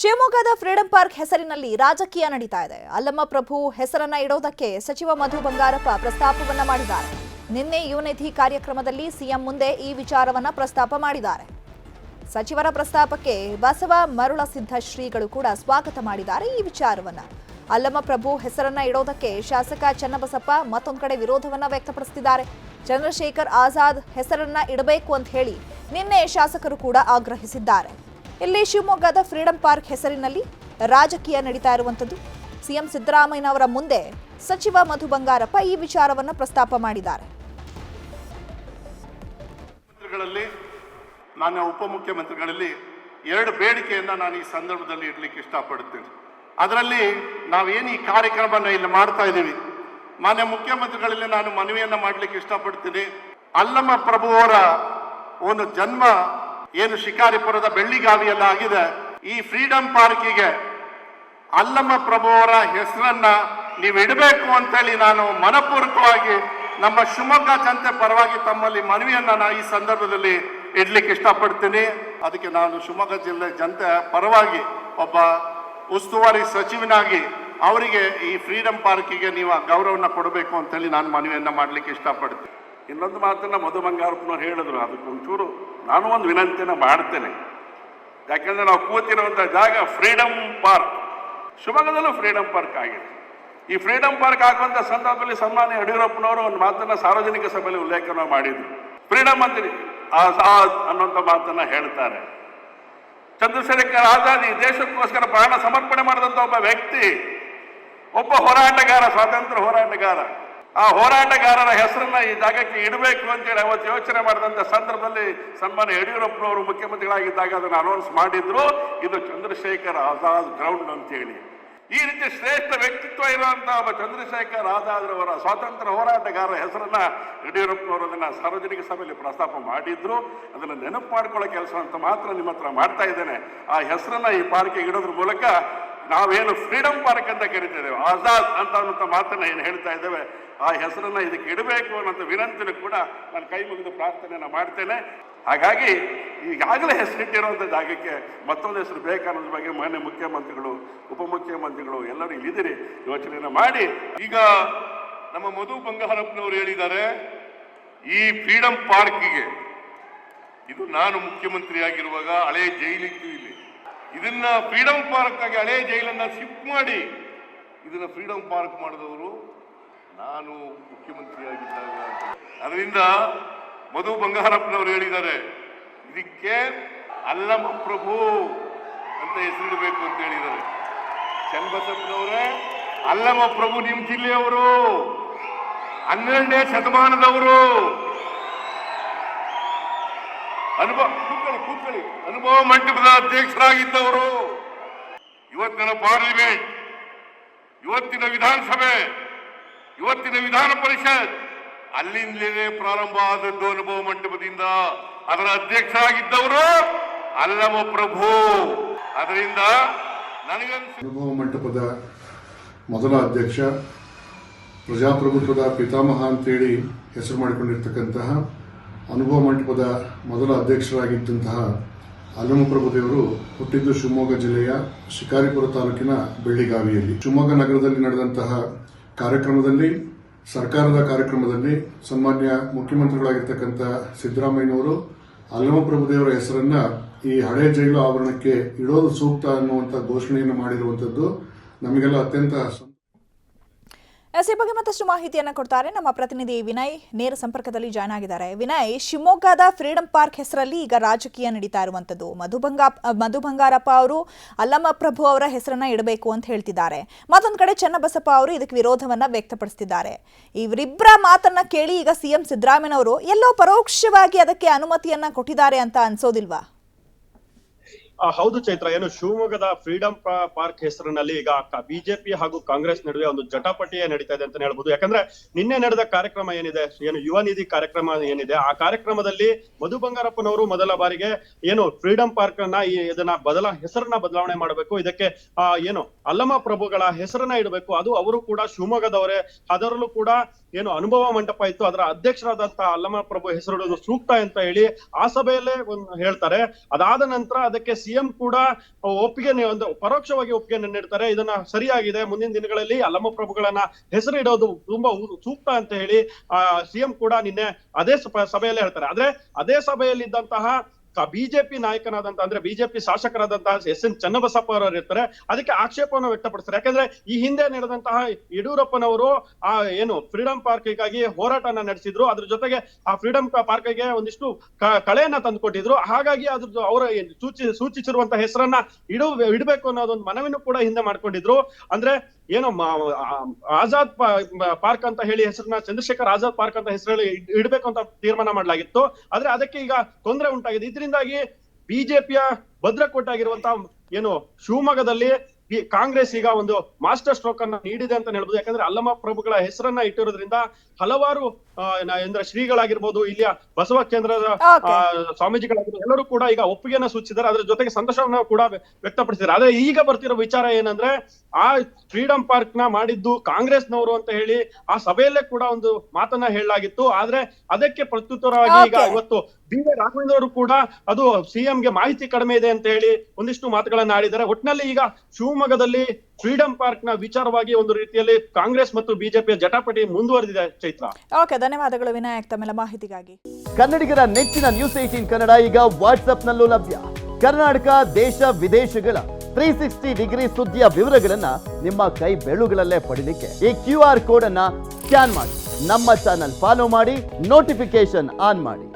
ಶಿವಮೊಗ್ಗದ freedom park ಹೆಸರಿನಲ್ಲಿ ರಾಜಕೀಯ ನಡೀತಾ ಇದೆ. ಅಲ್ಲಮ್ಮ ಪ್ರಭು ಹೆಸರನ್ನ ಇಡೋದಕ್ಕೆ ಸಚಿವ ಮಧು ಬಂಗಾರಪ್ಪ ಪ್ರಸ್ತಾಪವನ್ನ ಮಾಡಿದ್ದಾರೆ. ನಿನ್ನೆ ಯುವನಿಧಿ ಕಾರ್ಯಕ್ರಮದಲ್ಲಿ ಸಿಎಂ ಮುಂದೆ ಈ ವಿಚಾರವನ್ನ ಪ್ರಸ್ತಾಪ ಮಾಡಿದ್ದಾರೆ. ಸಚಿವರ ಪ್ರಸ್ತಾಪಕ್ಕೆ ಬಸವ ಮರುಳಸಿದ್ಧ ಶ್ರೀಗಳು ಕೂಡ ಸ್ವಾಗತ ಮಾಡಿದ್ದಾರೆ ಈ ವಿಚಾರವನ್ನ. ಅಲ್ಲಮ್ಮ ಪ್ರಭು ಹೆಸರನ್ನ ಇಡೋದಕ್ಕೆ ಶಾಸಕ ಚನ್ನಬಸಪ್ಪ ಮತ್ತೊಂದು ಕಡೆ ವಿರೋಧವನ್ನ ವ್ಯಕ್ತಪಡಿಸುತ್ತಿದ್ದಾರೆ ಚಂದ್ರಶೇಖರ್ ಆಜಾದ್ ಹೆಸರನ್ನ ಇಡಬೇಕು ಅಂತ ಹೇಳಿ ನಿನ್ನೆ ಶಾಸಕರು ಕೂಡ ಆಗ್ರಹಿಸಿದ್ದಾರೆ. ಇಲ್ಲಿ ಶಿವಮೊಗ್ಗದ ಫ್ರೀಡಂ ಪಾರ್ಕ್ ಹೆಸರಿನಲ್ಲಿ ರಾಜಕೀಯ ನಡೀತಾ ಇರುವಂಥದ್ದು? ಸಿಎಂ ಸಿದ್ದರಾಮಯ್ಯನವರ ಮುಂದೆ ಸಚಿವ ಮಧು ಬಂಗಾರಪ್ಪ ಈ ವಿಚಾರವನ್ನು ಪ್ರಸ್ತಾಪ ಮಾಡಿದ್ದಾರೆ. ನಾನು ಉಪಮುಖ್ಯಮಂತ್ರಿಗಳಲ್ಲಿ ಎರಡು ಬೇಡಿಕೆಯನ್ನು ನಾನು ಈ ಸಂದರ್ಭದಲ್ಲಿ ಇಡ್ಲಿಕ್ಕೆ ಇಷ್ಟಪಡುತ್ತೇನೆ. ಅದರಲ್ಲಿ ನಾವೇನು ಈ ಕಾರ್ಯಕ್ರಮವನ್ನು ಇಲ್ಲಿ ಮಾಡ್ತಾ ಇದ್ದೀವಿ? ಮಾನ್ಯ ಮುಖ್ಯಮಂತ್ರಿಗಳಲ್ಲಿ ನಾನು ಮನವಿಯನ್ನು ಮಾಡಲಿಕ್ಕೆ ಇಷ್ಟಪಡ್ತೀನಿ. ಅಲ್ಲಮ್ಮ ಪ್ರಭುವರ ಒಂದು ಜನ್ಮ ಏನು ಶಿಕಾರಿಪುರದ ಬೆಳ್ಳಿಗಾವಿಯಲ್ಲ ಆಗಿದೆ, ಈ ಫ್ರೀಡಂ ಪಾರ್ಕಿಗೆ ಅಲ್ಲಮ್ಮ ಪ್ರಭುವರ ಹೆಸರನ್ನ ನೀವು ಇಡಬೇಕು ಅಂತೇಳಿ ನಾನು ಮನಪೂರ್ವಕವಾಗಿ ನಮ್ಮ ಶಿವಮೊಗ್ಗ ಜನತೆ ಪರವಾಗಿ ತಮ್ಮಲ್ಲಿ ಮನವಿಯನ್ನ ನಾನು ಈ ಸಂದರ್ಭದಲ್ಲಿ ಇಡ್ಲಿಕ್ಕೆ ಇಷ್ಟಪಡ್ತೀನಿ. ಅದಕ್ಕೆ ನಾನು ಶಿವಮೊಗ್ಗ ಜಿಲ್ಲೆ ಜನತೆ ಪರವಾಗಿ ಒಬ್ಬ ಉಸ್ತುವಾರಿ ಸಚಿವನಾಗಿ ಅವರಿಗೆ ಈ ಫ್ರೀಡಂ ಪಾರ್ಕಿಗೆ ನೀವು ಗೌರವನ ಕೊಡಬೇಕು ಅಂತೇಳಿ ನಾನು ಮನವಿಯನ್ನು ಮಾಡಲಿಕ್ಕೆ ಇಷ್ಟಪಡ್ತೀನಿ. ಇನ್ನೊಂದು ಮಾತನ್ನ ಮಧು ಬಂಗಾರಪ್ಪನವ್ರು ಹೇಳಿದ್ರು, ಅದಕ್ಕೆ ಒಂಚೂರು ನಾನು ಒಂದು ವಿನಂತಿನ ಮಾಡ್ತೇನೆ. ಯಾಕಂದ್ರೆ ನಾವು ಕೂತಿರುವಂಥ ಜಾಗ ಫ್ರೀಡಮ್ ಪಾರ್ಕ್ ಶಿವಮೊಗ್ಗದಲ್ಲೂ ಫ್ರೀಡಮ್ ಪಾರ್ಕ್ ಆಗಿದೆ. ಈ ಫ್ರೀಡಮ್ ಪಾರ್ಕ್ ಆಗುವಂಥ ಸಂದರ್ಭದಲ್ಲಿ ಸನ್ಮಾನ್ಯ ಯಡಿಯೂರಪ್ಪನವರು ಒಂದು ಮಾತನ್ನ ಸಾರ್ವಜನಿಕ ಸಭೆಯಲ್ಲಿ ಉಲ್ಲೇಖನ ಮಾಡಿದ್ರು. ಫ್ರೀಡಮ್ ಅಂದ್ರೆ ಆಜಾದ್ ಅನ್ನುವಂಥ ಮಾತನ್ನ ಹೇಳ್ತಾರೆ. ಚಂದ್ರಶೇಖರ್ ಆಜಾದ್ ಈ ದೇಶಕ್ಕೋಸ್ಕರ ಪ್ರಾಣ ಸಮರ್ಪಣೆ ಮಾಡಿದಂಥ ಒಬ್ಬ ವ್ಯಕ್ತಿ, ಒಬ್ಬ ಹೋರಾಟಗಾರ, ಸ್ವಾತಂತ್ರ್ಯ ಹೋರಾಟಗಾರ. ಆ ಹೋರಾಟಗಾರರ ಹೆಸರನ್ನ ಈ ಜಾಗಕ್ಕೆ ಇಡಬೇಕು ಅಂತೇಳಿ ಅವತ್ತು ಯೋಚನೆ ಮಾಡಿದಂಥ ಸಂದರ್ಭದಲ್ಲಿ ಸನ್ಮಾನ್ಯ ಯಡಿಯೂರಪ್ಪನವರು ಮುಖ್ಯಮಂತ್ರಿಗಳಾಗಿದ್ದಾಗ ಅದನ್ನು ಅನೌನ್ಸ್ ಮಾಡಿದ್ರು. ಇದು ಚಂದ್ರಶೇಖರ್ ಆಜಾದ್ ಗ್ರೌಂಡ್ ಅಂತೇಳಿ. ಈ ರೀತಿ ಶ್ರೇಷ್ಠ ವ್ಯಕ್ತಿತ್ವ ಇರುವಂತಹ ಒಬ್ಬ ಚಂದ್ರಶೇಖರ್ ಆಜಾದ್ರವರ ಸ್ವಾತಂತ್ರ್ಯ ಹೋರಾಟಗಾರರ ಹೆಸರನ್ನ ಯಡಿಯೂರಪ್ಪನವರು ಅದನ್ನ ಸಾರ್ವಜನಿಕ ಸಭೆಯಲ್ಲಿ ಪ್ರಸ್ತಾಪ ಮಾಡಿದ್ರು. ಅದನ್ನ ನೆನಪು ಮಾಡ್ಕೊಳ್ಳೋ ಕೆಲಸ ಅಂತ ಮಾತ್ರ ನಿಮ್ಮ ಹತ್ರ ಮಾಡ್ತಾ ಇದ್ದೇನೆ. ಆ ಹೆಸರನ್ನ ಈ ಪಾರ್ಕಿಗೆ ಇಡೋದ್ರ ಮೂಲಕ ನಾವೇನು ಫ್ರೀಡಮ್ ಪಾರ್ಕ್ ಅಂತ ಕರಿತಿದ್ದೇವೆ ಆಜಾದ್ ಅಂತ ಮಾತನ್ನ ಏನು ಹೇಳ್ತಾ ಇದ್ದೇವೆ. ಆ ಹೆಸರನ್ನು ಇದಕ್ಕೆ ಇಡಬೇಕು ಅನ್ನೋಂಥ ವಿನಂತಿನ ಕೂಡ ನಾನು ಕೈ ಮುಗಿದು ಪ್ರಾರ್ಥನೆಯನ್ನು ಮಾಡ್ತೇನೆ. ಹಾಗಾಗಿ ಈಗಾಗಲೇ ಹೆಸರಿಟ್ಟಿರುವಂಥ ಜಾಗಕ್ಕೆ ಮತ್ತೊಂದು ಹೆಸರು ಬೇಕನ್ನೋದ್ರ ಬಗ್ಗೆ ಮಾನ್ಯ ಮುಖ್ಯಮಂತ್ರಿಗಳು, ಉಪಮುಖ್ಯಮಂತ್ರಿಗಳು ಎಲ್ಲರೂ ಇಲ್ಲಿದ್ದೀರಿ. ಯೋಚನೆಯನ್ನು ಮಾಡಿ. ಈಗ ನಮ್ಮ ಮಧು ಬಂಗಾರಪ್ಪನವರು ಹೇಳಿದ್ದಾರೆ, ಈ ಫ್ರೀಡಂ ಪಾರ್ಕಿಗೆ ಇದು ನಾನು ಮುಖ್ಯಮಂತ್ರಿ ಆಗಿರುವಾಗ ಹಳೆ ಜೈಲಿತ್ತು ಇಲ್ಲಿ. ಇದನ್ನ ಫ್ರೀಡಂ ಪಾರ್ಕ್ ಆಗಿ ಹಳೆ ಜೈಲನ್ನ ಶಿಫ್ಟ್ ಮಾಡಿ ಇದನ್ನ ಫ್ರೀಡಂ ಪಾರ್ಕ್ ಮಾಡಿದವರು ನಾನು ಮುಖ್ಯಮಂತ್ರಿಯಾಗಿದ್ದಾಗ ಅದರಿಂದ ಮಧು ಬಂಗಾರಪ್ಪನವರು ಹೇಳಿದ್ದಾರೆ, ಇದಕ್ಕೆ ಅಲ್ಲಮ ಪ್ರಭು ಅಂತ ಹೆಸರಿಡಬೇಕು ಅಂತ ಹೇಳಿದ್ದಾರೆ. ಚನ್ನಬಸಪ್ಪನವರೇ ಅಲ್ಲಮ ಪ್ರಭು ನಿಮ್ ಜಿಲ್ಲೆಯವರು, ಹನ್ನೆರಡನೇ ಶತಮಾನದವರು. ಅನುಭವ, ಕೂತ್ಕೊಳ್ಳಿ ಕೂತ್ಕೊಳ್ಳಿ. ಅನುಭವ ಮಂಟಪದ ಅಧ್ಯಕ್ಷರಾಗಿದ್ದವರು. ಇವತ್ತಿನ ಪಾರ್ಲಿಮೆಂಟ್, ಇವತ್ತಿನ ವಿಧಾನಸಭೆ ಇವತ್ತಿನ ವಿಧಾನ ಪರಿಷತ್. ಅಲ್ಲಿಂದಲೇ ಪ್ರಾರಂಭ ಆದದ್ದು ಅನುಭವ ಮಂಟಪದಿಂದ. ಅದರ ಅಧ್ಯಕ್ಷರಾಗಿದ್ದವರು ಅಲ್ಲಮ ಪ್ರಭು. ಅದರಿಂದ ಅನುಭವ ಮಂಟಪದ ಮೊದಲ ಅಧ್ಯಕ್ಷ, ಪ್ರಜಾಪ್ರಭುತ್ವದ ಪಿತಾಮಹ ಅಂತೇಳಿ ಹೆಸರು ಮಾಡಿಕೊಂಡಿರ್ತಕ್ಕಂತಹ ಅನುಭವ ಮಂಟಪದ ಮೊದಲ ಅಧ್ಯಕ್ಷರಾಗಿದ್ದಂತಹ ಅಲ್ಲಮಪ್ರಭುದೇವರು ಹುಟ್ಟಿದ್ದು ಶಿವಮೊಗ್ಗ ಜಿಲ್ಲೆಯ ಶಿಕಾರಿಪುರ ತಾಲೂಕಿನ ಬೆಳ್ಳಿಗಾವಿಯಲ್ಲಿ. ಶಿವಮೊಗ್ಗ ನಗರದಲ್ಲಿ ನಡೆದಂತಹ ಕಾರ್ಯಕ್ರಮದಲ್ಲಿ, ಸರ್ಕಾರದ ಕಾರ್ಯಕ್ರಮದಲ್ಲಿ ಸನ್ಮಾನ್ಯ ಮುಖ್ಯಮಂತ್ರಿಗಳಾಗಿರ್ತಕ್ಕಂಥ ಸಿದ್ದರಾಮಯ್ಯನವರು ಅಲ್ಲಮಪ್ರಭುದೇವರ ಹೆಸರನ್ನ ಈ ಹಳೆ ಜೈಲು ಆವರಣಕ್ಕೆ ಇಡೋದು ಸೂಕ್ತ ಅನ್ನುವಂಥ ಘೋಷಣೆಯನ್ನು ಮಾಡಿರುವಂಥದ್ದು ನಮಗೆಲ್ಲ ಅತ್ಯಂತ ಎಸ್ ಬಗ್ಗೆ ಮತ್ತಷ್ಟು ಮಾಹಿತಿಯನ್ನು ಕೊಡ್ತಾರೆ ನಮ್ಮ ಪ್ರತಿನಿಧಿ ವಿನಯ್. ನೇರ ಸಂಪರ್ಕದಲ್ಲಿ ಜಾಯ್ನ್ ಆಗಿದ್ದಾರೆ. ವಿನಯ್, ಶಿವಮೊಗ್ಗದ ಫ್ರೀಡಂ ಪಾರ್ಕ್ ಹೆಸರಲ್ಲಿ ಈಗ ರಾಜಕೀಯ ನಡೀತಾ ಇರುವಂಥದ್ದು ಮಧು ಬಂಗಾ, ಮಧು ಬಂಗಾರಪ್ಪ ಅವರು ಅಲ್ಲಮ್ಮ ಪ್ರಭು ಅವರ ಹೆಸರನ್ನ ಇಡಬೇಕು ಅಂತ ಹೇಳ್ತಿದ್ದಾರೆ. ಮತ್ತೊಂದು ಕಡೆ ಚನ್ನಬಸಪ್ಪ ಅವರು ಇದಕ್ಕೆ ವಿರೋಧವನ್ನ ವ್ಯಕ್ತಪಡಿಸ್ತಿದ್ದಾರೆ. ಇವರಿಬ್ಬರ ಮಾತನ್ನ ಕೇಳಿ ಈಗ ಸಿಎಂ ಸಿದ್ದರಾಮಯ್ಯನವರು ಎಲ್ಲೋ ಪರೋಕ್ಷವಾಗಿ ಅದಕ್ಕೆ ಅನುಮತಿಯನ್ನ ಕೊಟ್ಟಿದ್ದಾರೆ ಅಂತ ಅನ್ಸೋದಿಲ್ವಾ? ಹೌದು ಚೈತ್ರ, ಏನು ಶಿವಮೊಗ್ಗದ ಫ್ರೀಡಂ ಪಾರ್ಕ್ ಹೆಸರಿನಲ್ಲಿ ಈಗ ಬಿಜೆಪಿ ಹಾಗೂ ಕಾಂಗ್ರೆಸ್ ನಡುವೆ ಒಂದು ಜಟಾಪಟಿಯೇ ನಡೀತಾ ಇದೆ ಅಂತ ಹೇಳ್ಬೋದು. ಯಾಕಂದ್ರೆ ನಿನ್ನೆ ನಡೆದ ಕಾರ್ಯಕ್ರಮ ಏನಿದೆ, ಏನು ಯುವ ನಿಧಿ ಕಾರ್ಯಕ್ರಮ ಏನಿದೆ, ಆ ಕಾರ್ಯಕ್ರಮದಲ್ಲಿ ಮಧು ಬಂಗಾರಪ್ಪನವರು ಮೊದಲ ಬಾರಿಗೆ ಏನು ಫ್ರೀಡಂ ಪಾರ್ಕ್ ಅನ್ನ ಇದನ್ನ ಬದಲ, ಹೆಸರನ್ನ ಬದಲಾವಣೆ ಮಾಡಬೇಕು. ಇದಕ್ಕೆ ಏನು ಅಲ್ಲಮ ಪ್ರಭುಗಳ ಹೆಸರನ್ನ ಇಡಬೇಕು. ಅದು ಅವರು ಕೂಡ ಶಿವಮೊಗ್ಗದವರೇ. ಅದರಲ್ಲೂ ಕೂಡ ಏನು ಅನುಭವ ಮಂಟಪ ಇತ್ತು. ಅದರ ಅಧ್ಯಕ್ಷರಾದಂತಹ ಅಲ್ಲಮ ಪ್ರಭು ಹೆಸರು ಸೂಕ್ತ ಅಂತ ಹೇಳಿ ಆ ಸಭೆಯಲ್ಲೇ ಒಂದು ಹೇಳ್ತಾರೆ. ಅದಾದ ನಂತರ ಅದಕ್ಕೆ ಸಿಎಂ ಕೂಡ ಒಪ್ಪಿಗೆ ಒಂದು ಪರೋಕ್ಷವಾಗಿ ಒಪ್ಪಿಗೆ ನೀಡ್ತಾರೆ ಇದನ್ನ ಸರಿಯಾಗಿದೆ. ಮುಂದಿನ ದಿನಗಳಲ್ಲಿ ಅಲ್ಲಮ್ಮ ಪ್ರಭುಗಳನ್ನ ಹೆಸರಿಡೋದು ತುಂಬಾ ಸೂಕ್ತ ಅಂತ ಹೇಳಿ, ಆ, ಸಿಎಂ ಕೂಡ ನಿನ್ನೆ ಅದೇ ಸಭ- ಸಭೆಯಲ್ಲೇ ಹೇಳ್ತಾರೆ. ಆದ್ರೆ ಅದೇ ಸಭೆಯಲ್ಲಿದ್ದಂತಹ ಬಿಜೆಪಿ ನಾಯಕನಾದಂತ ಅಂದ್ರೆ ಬಿಜೆಪಿ ಶಾಸಕರಾದಂತಹ ಎಸ್ ಎನ್ ಚನ್ನಬಸಪ್ಪ ಅವರು ಇರ್ತಾರೆ. ಅದಕ್ಕೆ ಆಕ್ಷೇಪವನ್ನು ವ್ಯಕ್ತಪಡಿಸ್ತಾರೆ. ಯಾಕಂದ್ರೆ ಈ ಹಿಂದೆ ನಡೆದಂತಹ ಯಡಿಯೂರಪ್ಪನವರು ಆ ಏನು ಫ್ರೀಡಂ ಪಾರ್ಕ್ಗಾಗಿ ಹೋರಾಟನ ನಡೆಸಿದ್ರು. ಅದ್ರ ಜೊತೆಗೆ ಆ ಫ್ರೀಡಂ ಪಾರ್ಕ್ಗೆ ಒಂದಿಷ್ಟು ಕಳೆಯನ್ನ ತಂದುಕೊಟ್ಟಿದ್ರು. ಹಾಗಾಗಿ ಅದ್ರ ಅವರ ಸೂಚಿ ಸೂಚಿಸಿರುವಂತಹ ಹೆಸರನ್ನ ಇಡು ಇಡಬೇಕು ಅನ್ನೋದೊಂದು ಮನವಿನೂ ಕೂಡ ಹಿಂದೆ ಮಾಡ್ಕೊಂಡಿದ್ರು. ಅಂದ್ರೆ ಏನು ಆಜಾದ್ ಪಾರ್ಕ್ ಅಂತ ಹೇಳಿ ಹೆಸರನ್ನ ಚಂದ್ರಶೇಖರ್ ಆಜಾದ್ ಪಾರ್ಕ್ ಅಂತ ಹೆಸರಲ್ಲಿ ಇಡಬೇಕು ಅಂತ ತೀರ್ಮಾನ ಮಾಡಲಾಗಿತ್ತು. ಆದ್ರೆ ಅದಕ್ಕೆ ಈಗ ತೊಂದರೆ ಉಂಟಾಗಿದೆ. ಇದರಿಂದಾಗಿ ಬಿಜೆಪಿಯ ಭದ್ರಕೋಟೆ ಆಗಿರುವಂತಹ ಏನು ಶಿವಮೊಗ್ಗದಲ್ಲಿ ಕಾಂಗ್ರೆಸ್ ಈಗ ಒಂದು ಮಾಸ್ಟರ್ ಸ್ಟ್ರೋಕ್ ಅನ್ನ ನೀಡಿದೆ ಅಂತ ಹೇಳ್ಬೋದು. ಯಾಕಂದ್ರೆ ಅಲ್ಲಮ ಪ್ರಭುಗಳ ಹೆಸರನ್ನ ಇಟ್ಟಿರೋದ್ರಿಂದ ಹಲವಾರು ಏನಂದ್ರೆ ಶ್ರೀಗಳಾಗಿರ್ಬೋದು ಇಲ್ಲಿಯ ಬಸವ ಕೇಂದ್ರದ. ಸ್ವಾಮೀಜಿಗಳಾಗಿರ್ಬೋದು ಎಲ್ಲರೂ ಕೂಡ ಈಗ ಒಪ್ಪಿಗೆಯನ್ನ ಸೂಚಿಸಿದ್ದಾರೆ. ಅದ್ರ ಜೊತೆಗೆ ಸಂತೋಷವನ್ನ ಕೂಡ ವ್ಯ- ವ್ಯಕ್ತಪಡಿಸಿದ್ದಾರೆ. ಆದ್ರೆ ಈಗ ಬರ್ತಿರೋ ವಿಚಾರ ಏನಂದ್ರೆ ಆ ಫ್ರೀಡಂ ಪಾರ್ಕ್ನ ಮಾಡಿದ್ದು ಕಾಂಗ್ರೆಸ್ ನವರು ಅಂತ ಹೇಳಿ ಆ ಸಭೆಯಲ್ಲೇ ಕೂಡ ಒಂದು ಮಾತನ್ನ ಹೇಳಲಾಗಿತ್ತು. ಆದ್ರೆ ಅದಕ್ಕೆ ಪ್ರತ್ಯುತ್ತರವಾಗಿ ಈಗ ಇವತ್ತು ಬಿ ವಿ ರಾಘವೇಂದ್ರ ಅವರು ಕೂಡ ಅದು ಸಿಎಂ ಗೆ ಮಾಹಿತಿ ಕಡಿಮೆ ಇದೆ ಅಂತ ಹೇಳಿ ಒಂದಿಷ್ಟು ಮಾತುಗಳನ್ನ ಆಡಿದ್ದಾರೆ. ಒಟ್ನಲ್ಲಿ ಈಗ ಶಿವಮೊಗ್ಗದಲ್ಲಿ ಫ್ರೀಡಂ ಪಾರ್ಕ್ನ ವಿಚಾರವಾಗಿ ಒಂದು ರೀತಿಯಲ್ಲಿ ಕಾಂಗ್ರೆಸ್ ಮತ್ತು ಬಿಜೆಪಿಯ ಜಟಾಪಟಿ ಮುಂದುವರೆದಿದೆ ಚೈತ್ರ. ಓಕೆ ಧನ್ಯವಾದಗಳು ವಿನಾಯಕ್ ತಮ್ಮೆಲ್ಲ ಮಾಹಿತಿಗಾಗಿ. ಕನ್ನಡಿಗರ ನೆಚ್ಚಿನ ನ್ಯೂಸ್ ಏಟೀನ್ ಕನ್ನಡ ಈಗ ವಾಟ್ಸ್ಆಪ್ನಲ್ಲೂ ಲಭ್ಯ. ಕರ್ನಾಟಕ ದೇಶ ವಿದೇಶಗಳ ತ್ರೀ ಸಿಕ್ಸ್ಟಿ ಡಿಗ್ರಿ ಸುದ್ದಿಯ ವಿವರಗಳನ್ನ ನಿಮ್ಮ ಕೈ ಬೆಳುಗಳಲ್ಲೇ ಪಡಿಲಿಕ್ಕೆ ಈ ಕ್ಯೂ ಆರ್ ಕೋಡ್ ಅನ್ನ ಸ್ಕ್ಯಾನ್ ಮಾಡಿ. ನಮ್ಮ ಚಾನಲ್ ಫಾಲೋ ಮಾಡಿ ನೋಟಿಫಿಕೇಶನ್ ಆನ್ ಮಾಡಿ.